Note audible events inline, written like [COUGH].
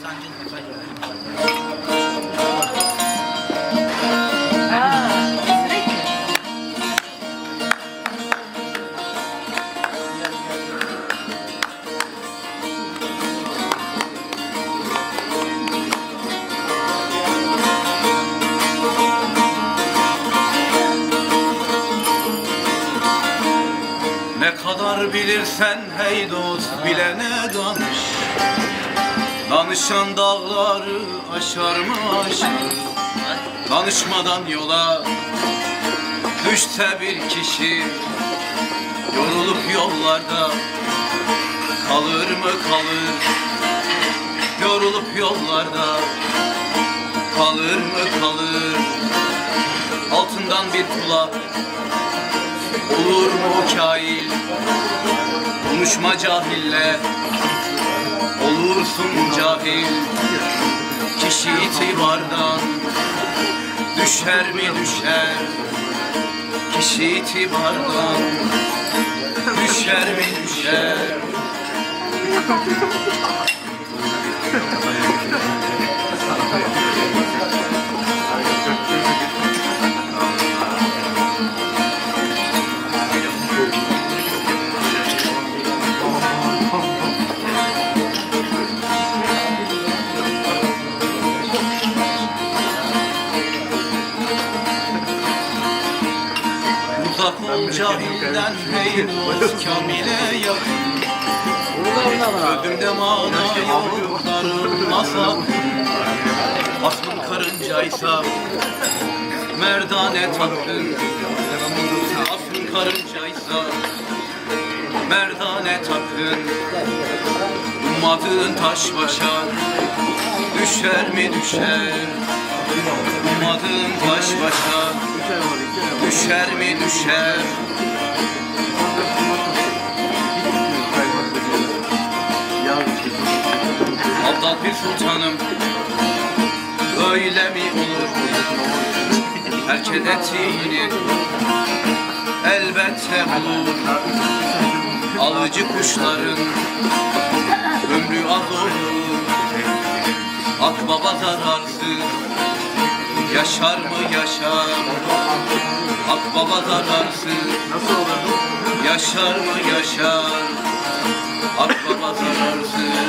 Ne kadar bilirsen hey dost bilene danış Danışan dağları aşar mı aşar Danışmadan yola düşse bir kişi Yorulup yollarda kalır mı kalır? Yorulup yollarda kalır mı kalır? Altından bir kulak Olur mu kail? Konuşma cahille Olursun cahil. Kişi itibardan Düşer mi düşer? Kişi itibardan Düşer mi düşer [LAUGHS] ol cahilden dost kamile yakın. Ödümde mana yok darılmasa Aslın karıncaysa merdane tatlın Aslın karıncaysa merdane tatlın Ummadığın taş başa düşer mi düşer? Ummadığın taş başa düşer mi düşer? Abdal bir sultanım. Öyle mi olur? Herkes ettiğini Elbette bulur Alıcı kuşların Ömrü az olur Akbaba zararsız Yaşar mı yaşar Akbaba zararsız Nasıl olur? Yaşar mı yaşar Akbaba zararsız